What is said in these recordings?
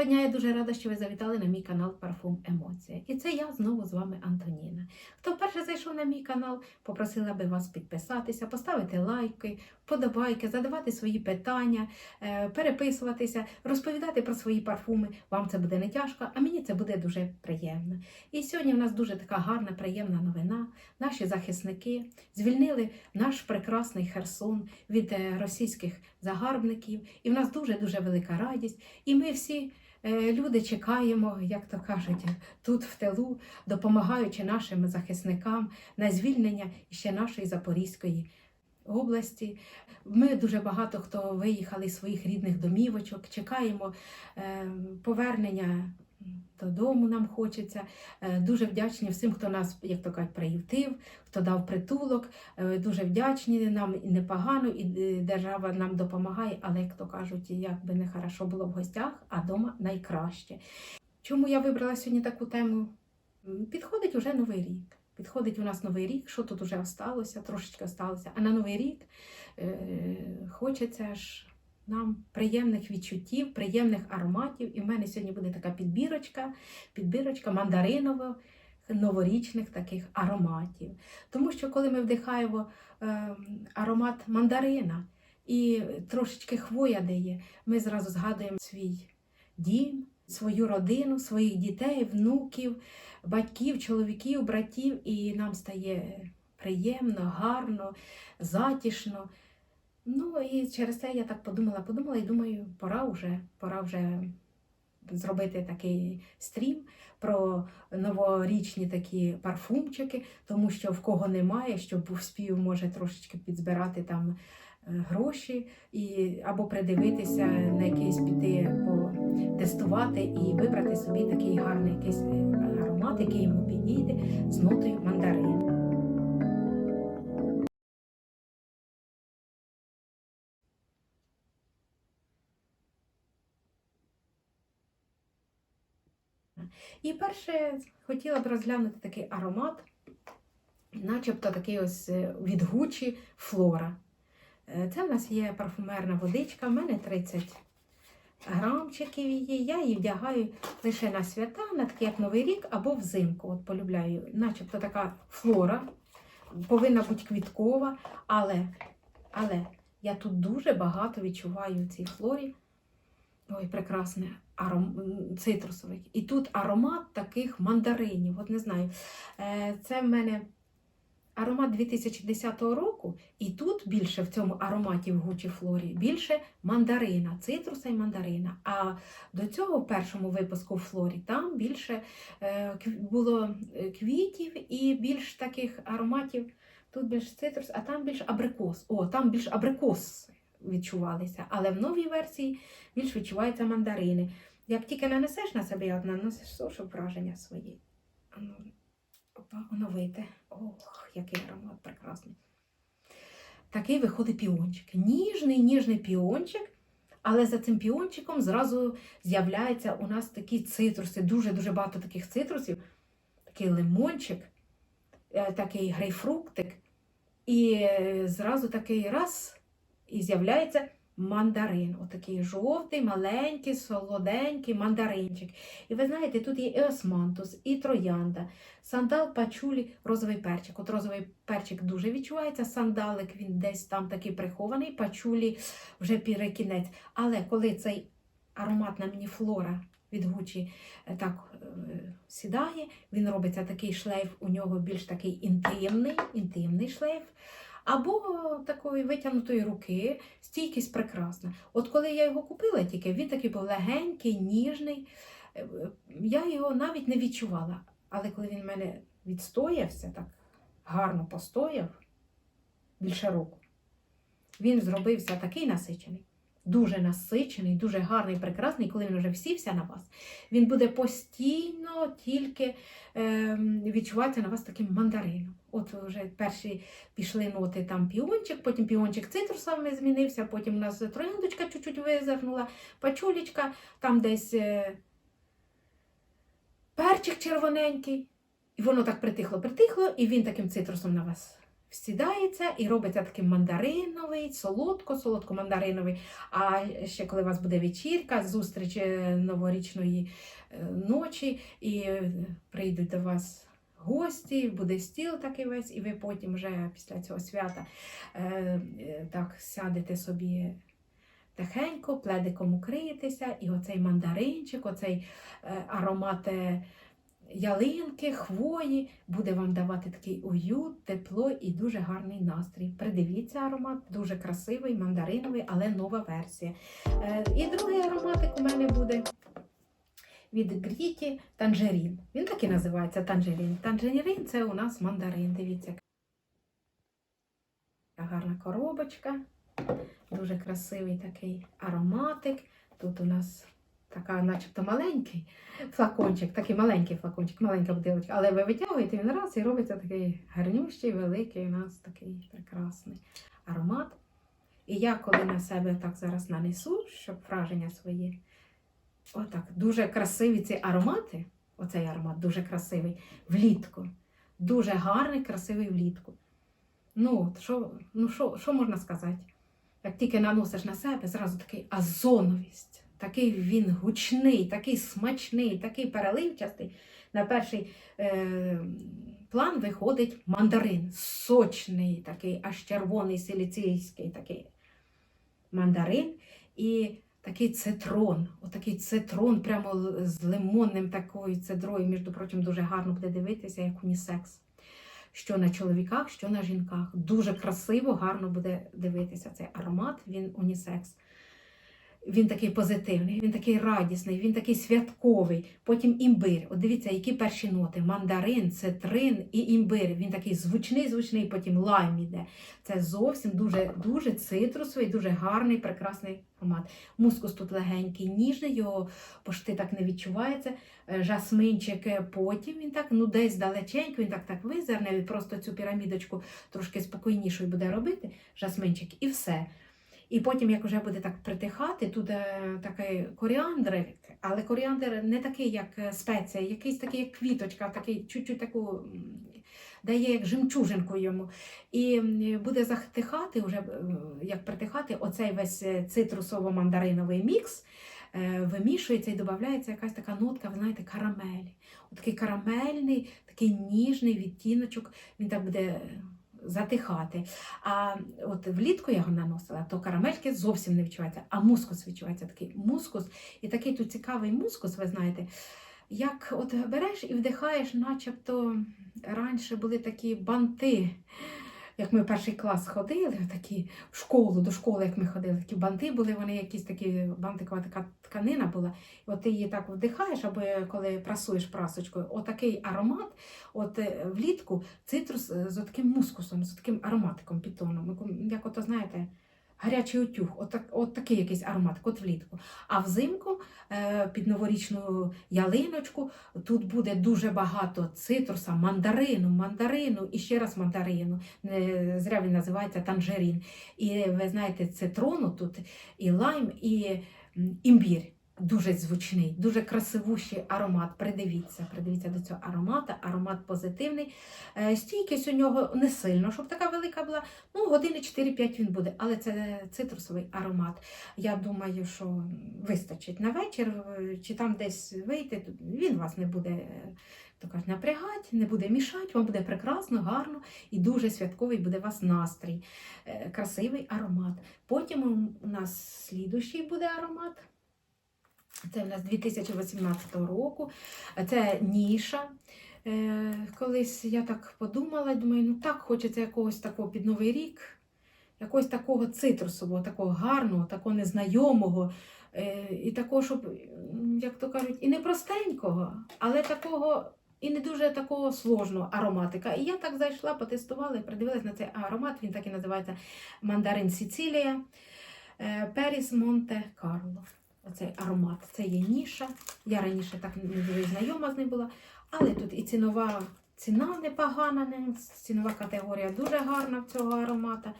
Доброго дня, я дуже рада, що ви завітали на мій канал Парфум Емоція. І це я знову з вами Антоніна. Хто вперше зайшов на мій канал, попросила би вас підписатися, поставити лайки, вподобайки, задавати свої питання, е, переписуватися, розповідати про свої парфуми. Вам це буде не тяжко, а мені це буде дуже приємно. І сьогодні в нас дуже така гарна, приємна новина. Наші захисники звільнили наш прекрасний Херсон від е, російських загарбників. І в нас дуже-дуже велика радість. І ми всі е, люди чекаємо, як то кажуть, тут в тилу, допомагаючи нашим захисникам на звільнення ще нашої Запорізької області. Ми дуже багато хто виїхали з своїх рідних домівочок, чекаємо е, повернення. Додому нам хочеться. Е, Дуже вдячні всім, хто нас, як то кажуть, приютив, хто дав притулок. Е, Дуже вдячні нам і непогано, і е, держава нам допомагає, але, як то кажуть, як би не хорошо було в гостях, а вдома найкраще. Чому я вибрала сьогодні таку тему? Підходить уже новий рік. Підходить у нас новий рік, що тут вже осталося, трошечки осталося. А на новий рік хочеться ж нам приємних відчуттів, приємних ароматів. І в мене сьогодні буде така підбірочка, підбірочка мандариново новорічних таких ароматів. Тому що коли ми вдихаємо е, аромат мандарина і трошечки хвоя дає, ми зразу згадуємо свій дім, свою родину, своїх дітей, внуків, батьків, чоловіків, братів, і нам стає приємно, гарно, затішно. Ну і через це я так подумала, подумала і думаю, пора вже, пора вже зробити такий стрім про новорічні такі парфумчики, тому що в кого немає, щоб вспів може трошечки підзбирати там е, гроші і або придивитися на якийсь піти, тестувати і вибрати собі такий гарний якийсь е, аромат, який йому підійде з нотою мандарин. І перше хотіла б розглянути такий аромат, начебто такий ось е, від Гучі Флора. Е, Це в нас є парфумерна водичка, в мене 30 грамчиків її. Я її вдягаю лише на свята, на такий як Новий рік або взимку. От полюбляю, начебто така флора, повинна бути квіткова, але, але я тут дуже багато відчуваю в цій флорі. Ой, прекрасне аром... м, цитрусових. І тут аромат таких мандаринів. От не знаю. Е, Це в мене аромат 2010 року, і тут більше в цьому ароматі в Гучі Флорі більше мандарина, цитруса і мандарина. А до цього в першому випуску в Флорі там більше е, було е, квітів і більш таких ароматів. Тут більш цитрус, а там більш абрикос. О, там більш абрикос відчувалися. Але в новій версії більш відчуваються мандарини. Як тільки нанесеш на себе, як наносиш, щоб враження свої. Ану, Опа, оновити. Ох, який аромат прекрасний. Такий виходить піончик. Ніжний, ніжний піончик, але за цим піончиком зразу з'являється у нас такі цитруси, дуже-дуже багато таких цитрусів, такий лимончик, е, такий грейпфруктик. І е, зразу такий раз і з'являється мандарин. Отакий жовтий, маленький, солоденький мандаринчик. І ви знаєте, тут є і османтус, і троянда, сандал, пачулі, розовий перчик. От розовий перчик дуже відчувається, сандалик він десь там такий прихований, пачулі вже перекінець. Але коли цей аромат на мені флора від Гучі е, так е, сідає, він робиться такий шлейф, у нього більш такий інтимний, інтимний шлейф. Або такої витягнутої руки, стійкість прекрасна. От коли я його купила тільки, він такий був легенький, ніжний. Е, Я його навіть не відчувала. Але коли він в мене відстоявся, так гарно постояв більше року, він зробився такий насичений, дуже насичений, дуже гарний, прекрасний. Коли він вже всівся на вас, він буде постійно тільки е, відчуватися на вас таким мандарином. От вже перші пішли ноти там піончик, потім піончик цитрусами змінився, потім у нас трояндочка чуть-чуть визирнула, пачулечка, там десь е, перчик червоненький. І воно так притихло, притихло, і він таким цитрусом на вас всідається і робиться такий мандариновий, солодко, солодко мандариновий. А ще коли у вас буде вечірка, зустріч е, новорічної е, ночі, і прийдуть до вас гості, буде стіл такий весь, і ви потім вже після цього свята е, е, так сядете собі. Тихенько, пледиком укриєтеся, і оцей мандаринчик, оцей е, аромат е, ялинки, хвої буде вам давати такий уют, тепло і дуже гарний настрій. Придивіться аромат, дуже красивий, мандариновий, але нова версія. І другий ароматик у мене буде від Гріті Танжерін. Він так і називається Танжерін. Танжерін це у нас мандарин. Дивіться. яка Гарна коробочка, дуже красивий такий ароматик. Тут у нас така, начебто, маленький флакончик, такий маленький флакончик, маленька бутилочка, але ви витягуєте він раз і робиться такий гарнющий, великий у нас такий прекрасний аромат. І я коли на себе так зараз нанесу, щоб враження свої, отак, дуже красиві ці аромати, оцей аромат дуже красивий, влітку. Дуже гарний, красивий влітку. Ну, що, ну що можна сказати? Як тільки наносиш на себе, зразу такий азоновість. Такий він гучний, такий смачний, такий переливчастий. На перший е, план виходить мандарин, сочний, такий, аж червоний силіційський такий мандарин. І такий цитрон, отакий цитрон, прямо з лимонним такою цедрою, між прочим, дуже гарно буде дивитися, як унісекс. Що на чоловіках, що на жінках. Дуже красиво, гарно буде дивитися цей аромат, він унісекс. Він такий позитивний, він такий радісний, він такий святковий. Потім імбир. От дивіться, які перші ноти: мандарин, цитрин і імбир. Він такий звучний, звучний, потім лайм іде. Це зовсім дуже, дуже цитрусовий, дуже гарний, прекрасний аромат. Мускус тут легенький, ніжний, його пошти так не відчувається. Е, Жасминчик е, потім він так, ну десь далеченько, він так так визирне, він просто цю пірамідочку трошки спокійнішою буде робити. Жасминчик, і все. І потім, як вже буде так притихати, тут такий коріандр, але коріандр не такий, як е, спеція, якийсь такий, як квіточка, такий чуть-чуть таку дає як жемчужинку йому. І буде затихати, вже, е, як притихати, оцей весь е, цитрусово-мандариновий мікс. Вимішується і додається якась така нотка, ви знаєте, карамелі. Такий карамельний, такий ніжний відтіночок, він так буде затихати. А от влітку я його наносила, то карамельки зовсім не відчуваються, а мускус відчувається такий мускус. І такий тут цікавий мускус, ви знаєте, як от береш і вдихаєш, начебто раніше були такі банти. Як ми в перший клас ходили, такі в школу, до школи, як ми ходили, такі банти були, вони якісь такі бантикова така тканина була. От ти її так вдихаєш, або коли прасуєш прасочкою, отакий аромат, от е, влітку цитрус е, з таким мускусом, з таким ароматиком підтоном. Як- Як ото, знаєте, гарячий утюг, от, от такий якийсь аромат, от влітку. А взимку е, під новорічну ялиночку тут буде дуже багато цитруса, мандарину, мандарину і ще раз мандарину. Не зря він називається танжерін. І ви знаєте, цитрону тут і лайм, і імбір. Дуже звучний, дуже красивущий аромат. Придивіться, придивіться до цього аромата. Аромат позитивний. Е, Стійкість у нього не сильно, щоб така велика була. Ну, години 4-5 він буде, але це цитрусовий аромат. Я думаю, що вистачить на вечір, чи там десь вийти, він вас не буде. кажуть, напрягати, не буде мішати, вам буде прекрасно, гарно і дуже святковий буде у вас настрій. Е, Красивий аромат. Потім у нас слідущий буде аромат. Це у нас 2018 року. Це ніша. Е, колись я так подумала, думаю, ну так хочеться якогось такого під Новий рік, якогось такого цитрусового, такого гарного, такого незнайомого. Е, і такого, щоб, як то кажуть, і не простенького, але такого. І не дуже такого сложного ароматика. І я так зайшла, потестувала і придивилась на цей аромат. Він так і називається Мандарин Сіцилія. Е, Періс Монте Карло. Оцей аромат. Це є ніша. Я раніше так не дуже знайома з ним була. Але тут і цінова ціна непогана, цінова категорія дуже гарна в цього аромата,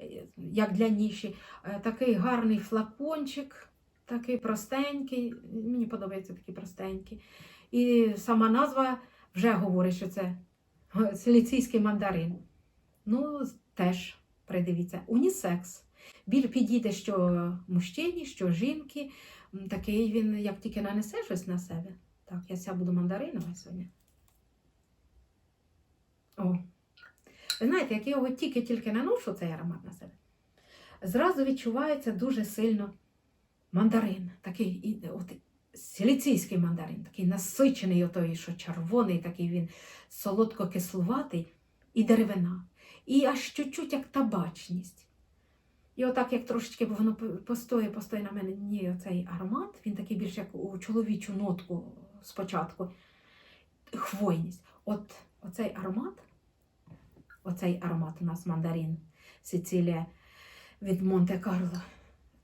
е, як для ніші. Е, Такий гарний флакончик, такий простенький. Мені подобається такий простенький. І сама назва вже говорить, що це силіційський мандарин. Ну, теж придивіться. Унісекс. Біль підійде що мужчині, що жінки. Такий він, як тільки нанесе щось на себе. Так, я ся буду мандаринова сьогодні. О. Ви знаєте, як я його тільки-тільки наношу, цей аромат на себе, зразу відчувається дуже сильно мандарин. Такий от, силіційський мандарин, такий насичений, отой, що червоний, такий він солодко-кислуватий і деревина. І аж чуть-чуть як табачність. І отак, як трошечки бо воно постоє, постоє на мене ні, оцей аромат, він такий більш як у чоловічу нотку спочатку. Хвойність. От оцей аромат, оцей аромат у нас мандарин Сицилія від Монте-Карло.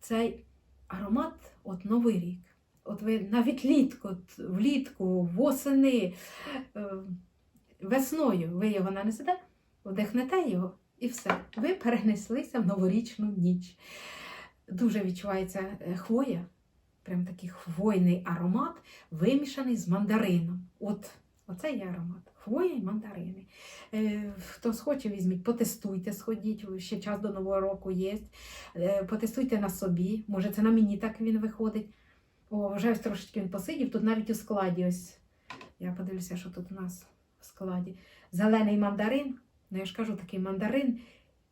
Цей аромат от Новий рік. От ви навіть літку, влітку, восени, е, весною ви його нанесете, вдихнете його і все. Ви перенеслися в новорічну ніч. Дуже відчувається е, хвоя, прям такий хвойний аромат, вимішаний з мандарином. От Оце є аромат. Хвоя і мандарини. Е, хто схоче, візьміть, потестуйте, сходіть, ще час до Нового року є. Е, потестуйте на собі. Може, це на мені так він виходить. Вже трошечки він посидів. Тут навіть у складі ось. Я подивлюся, що тут у нас в складі. Зелений мандарин. Ну, я ж кажу, такий мандарин.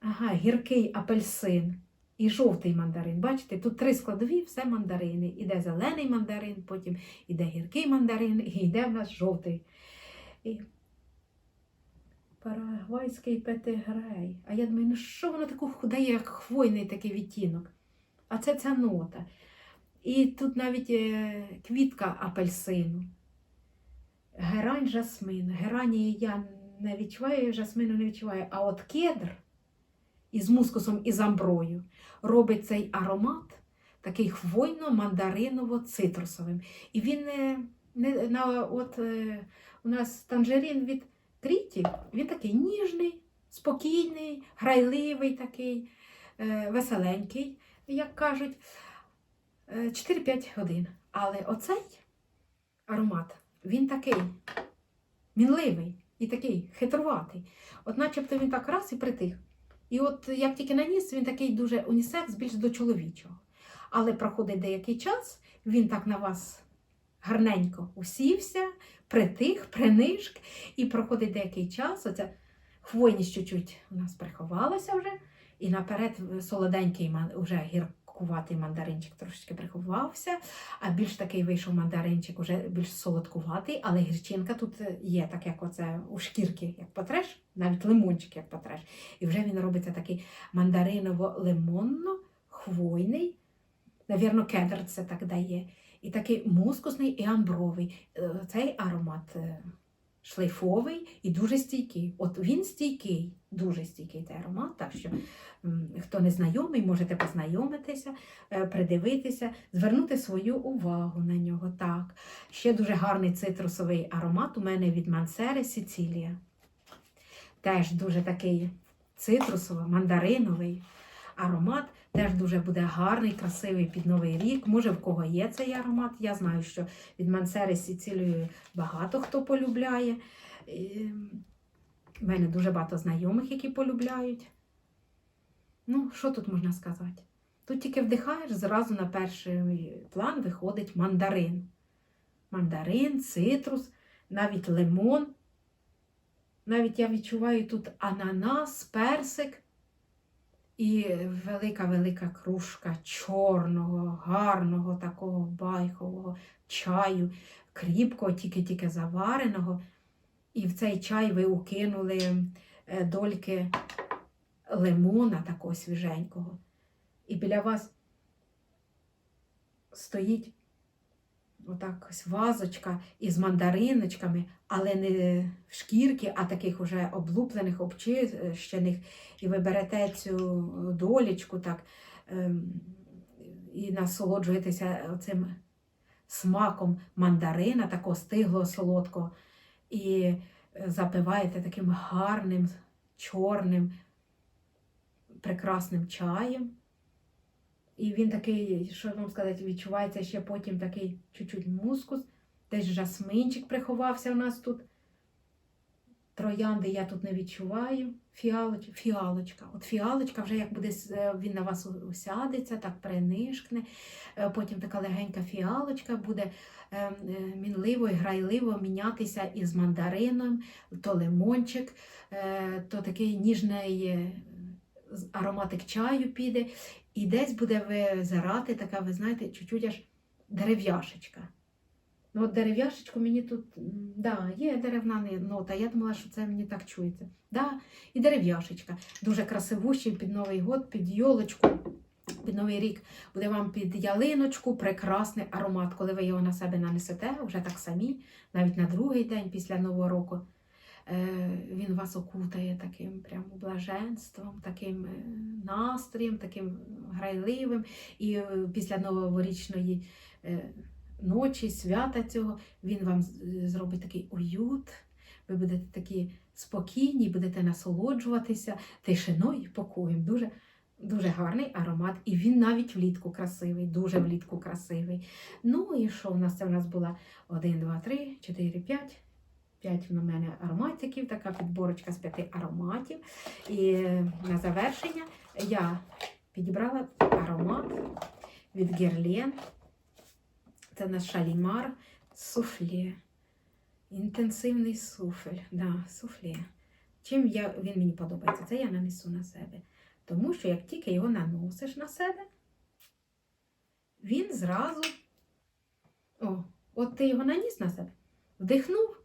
Ага, гіркий апельсин і жовтий мандарин. Бачите, тут три складові, все мандарини. Іде зелений мандарин, потім іде гіркий мандарин, і йде в нас жовтий. І... Парагвайський петигрей. А я думаю, ну що воно таке дає, як хвойний такий відтінок? А це ця нота. І тут навіть е, квітка апельсину. Герань жасмин. Герані я не відчуваю, жасмину не відчуваю. А от кедр із мускусом і амброю робить цей аромат такий хвойно-мандариново-цитрусовим. І він не, на, от, е, у нас танжерин від тріті, він такий ніжний, спокійний, грайливий такий, е, веселенький, як кажуть. Е, 4-5 годин. Але оцей аромат, він такий мінливий і такий хитруватий. От начебто він так раз і притих. І от як тільки наніс, він такий дуже унісекс, більш до чоловічого. Але проходить деякий час, він так на вас гарненько усівся, притих, принишк, і проходить деякий час. Оця хвойність чуть-чуть у нас приховалася вже, і наперед солоденький вже гіркуватий мандаринчик трошечки приховався, а більш такий вийшов мандаринчик, уже більш солодкуватий, але гірчинка тут є, так як оце у шкірки, як потреш, навіть лимончик, як потреш. І вже він робиться такий мандариново-лимонно-хвойний. Навірно, кедр це так дає. І такий мускусний і амбровий. Е, Цей аромат е, шлейфовий і дуже стійкий. От він стійкий, дуже стійкий цей аромат. Так що, хто не знайомий, можете познайомитися, е, придивитися, звернути свою увагу на нього. Так. Ще дуже гарний цитрусовий аромат у мене від Мансери Сицилія. Теж дуже такий цитрусово-мандариновий аромат. Теж дуже буде гарний, красивий під Новий рік. Може, в кого є цей аромат. Я знаю, що від Мансери Сицилію багато хто полюбляє. В мене дуже багато знайомих, які полюбляють. Ну, що тут можна сказати? Тут тільки вдихаєш, зразу на перший план виходить мандарин. Мандарин, цитрус, навіть лимон. Навіть я відчуваю тут ананас, персик. І велика-велика кружка чорного, гарного, такого байхового чаю, кріпкого, тільки-тільки завареного. І в цей чай ви укинули е, дольки лимона такого свіженького. І біля вас стоїть отак ось вазочка із мандариночками, але не в шкірки, а таких уже облуплених, обчищених. І ви берете цю долічку так ем, і насолоджуєтеся цим смаком мандарина, такого стиглого, солодкого, і запиваєте таким гарним, чорним, прекрасним чаєм. І він такий, що вам сказати, відчувається ще потім такий чуть-чуть мускус. Десь жасминчик приховався у нас тут. Троянди я тут не відчуваю. Фіалоч, фіалочка. От фіалочка вже як буде е, він на вас усядеться, так принишкне. Е, Потім така легенька фіалочка буде е, мінливо і грайливо мінятися із мандарином, то лимончик, то такий ніжний ароматик чаю піде. І десь буде визирати така, ви знаєте, чуть-чуть аж дерев'яшечка. Ну, от дерев'яшечку мені тут, да, є деревна нота. Я думала, що це мені так чується. Да, і дерев'яшечка. Дуже красивущий під Новий год, під йолочку, під Новий рік. Буде вам під ялиночку прекрасний аромат, коли ви його на себе нанесете, вже так самі, навіть на другий день після Нового року. Е, Він вас окутає таким прямо блаженством, таким е, настроєм, таким грайливим. І е, після новорічної ночі, свята цього, він вам зробить такий уют. Ви будете такі спокійні, будете насолоджуватися тишиною і покоєм. Дуже, дуже гарний аромат. І він навіть влітку красивий, дуже влітку красивий. Ну і що в нас це? У нас була 1, 2, 3, 4, 5. П'ять в мене ароматиків, така підборочка з п'яти ароматів. І на завершення я підібрала аромат від Герлен. Це наш шалімар суфле. Інтенсивний суфель. Да, суфле. Чим я, він мені подобається? Це я нанесу на себе. Тому що як тільки його наносиш на себе, він зразу. О, от ти його наніс на себе, вдихнув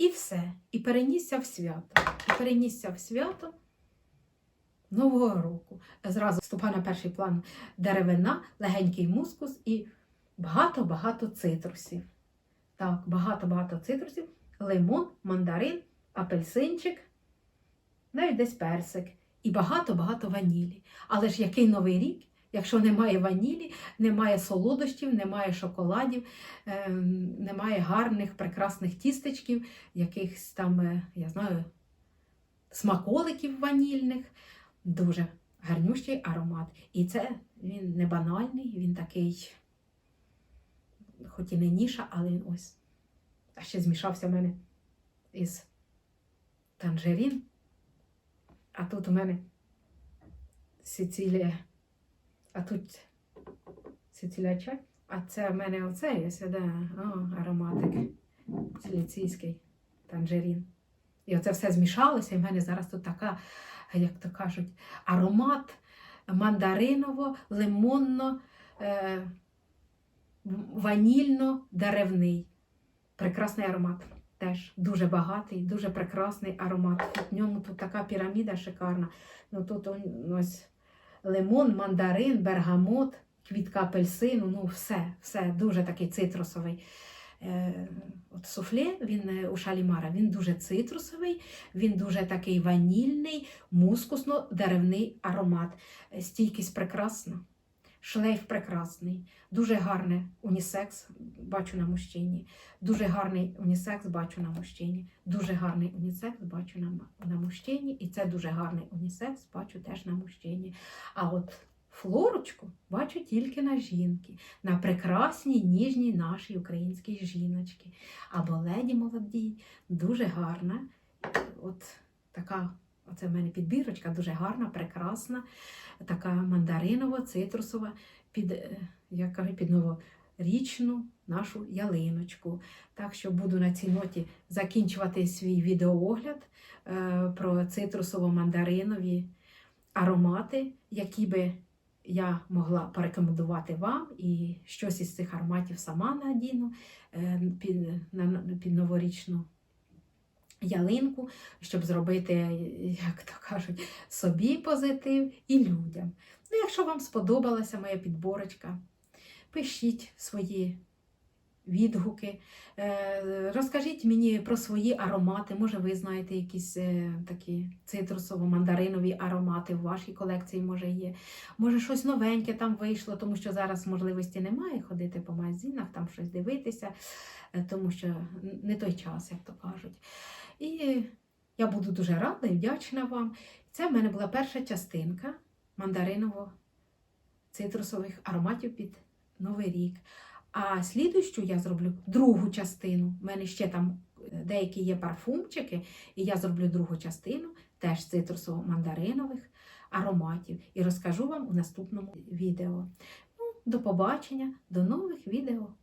і все. І перенісся в свято. І перенісся в свято Нового року. Зразу вступає на перший план деревина, легенький мускус і багато-багато цитрусів. Так, багато-багато цитрусів, лимон, мандарин, апельсинчик, навіть десь персик і багато-багато ванілі. Але ж який новий рік, якщо немає ванілі, немає солодощів, немає шоколадів, е, немає гарних, прекрасних тістечків, якихось там, е, я знаю, смаколиків ванільних. Дуже гарнющий аромат. І це він не банальний, він такий хоч і не ніша, але він ось. А ще змішався в мене із танжерін. А тут у мене Сицилія. А тут чай. А це в мене оце є сюди. Ароматик. Силіційський танжерін. І оце все змішалося, і в мене зараз тут така, як то кажуть, аромат мандариново, лимонно. Е- ванільно-деревний. Прекрасний аромат. Теж дуже багатий, дуже прекрасний аромат. В ньому тут така піраміда шикарна. Ну, тут ось лимон, мандарин, бергамот, квітка апельсину, ну все, все дуже такий цитрусовий. Е, от суфле він е, у шалімара, він дуже цитрусовий, він дуже такий ванільний, мускусно-деревний аромат. Е, Стійкість прекрасна. Шлейф прекрасний, дуже гарний унісекс бачу на мужчині. Дуже гарний унісекс бачу на мужчині. Дуже гарний унісекс бачу на, на мужчині. І це дуже гарний унісекс бачу теж на мужчині. А от флорочку бачу тільки на жінки, на прекрасній ніжній нашій українській жіночці. Або леді молодій, дуже гарна. От така, оце в мене підбірочка, дуже гарна, прекрасна така мандаринова, цитрусова, під, е, як кажуть, під новорічну нашу ялиночку. Так що буду на цій ноті закінчувати свій відеоогляд е, про цитрусово-мандаринові аромати, які би я могла порекомендувати вам, і щось із цих ароматів сама надіну е, під, під новорічну ялинку, щоб зробити, як то кажуть, собі позитив і людям. Ну, якщо вам сподобалася моя підборочка, пишіть свої відгуки, е, розкажіть мені про свої аромати. Може, ви знаєте якісь е, такі цитрусово-мандаринові аромати в вашій колекції, може, є. Може, щось новеньке там вийшло, тому що зараз можливості немає ходити по магазинах, там щось дивитися, е, тому що не той час, як то кажуть. І я буду дуже рада і вдячна вам. Це в мене була перша частинка мандариново-цитрусових ароматів під Новий рік. А слідущу я зроблю другу частину. У мене ще там деякі є парфумчики, і я зроблю другу частину теж цитрусово-мандаринових ароматів і розкажу вам у наступному відео. Ну, до побачення, до нових відео.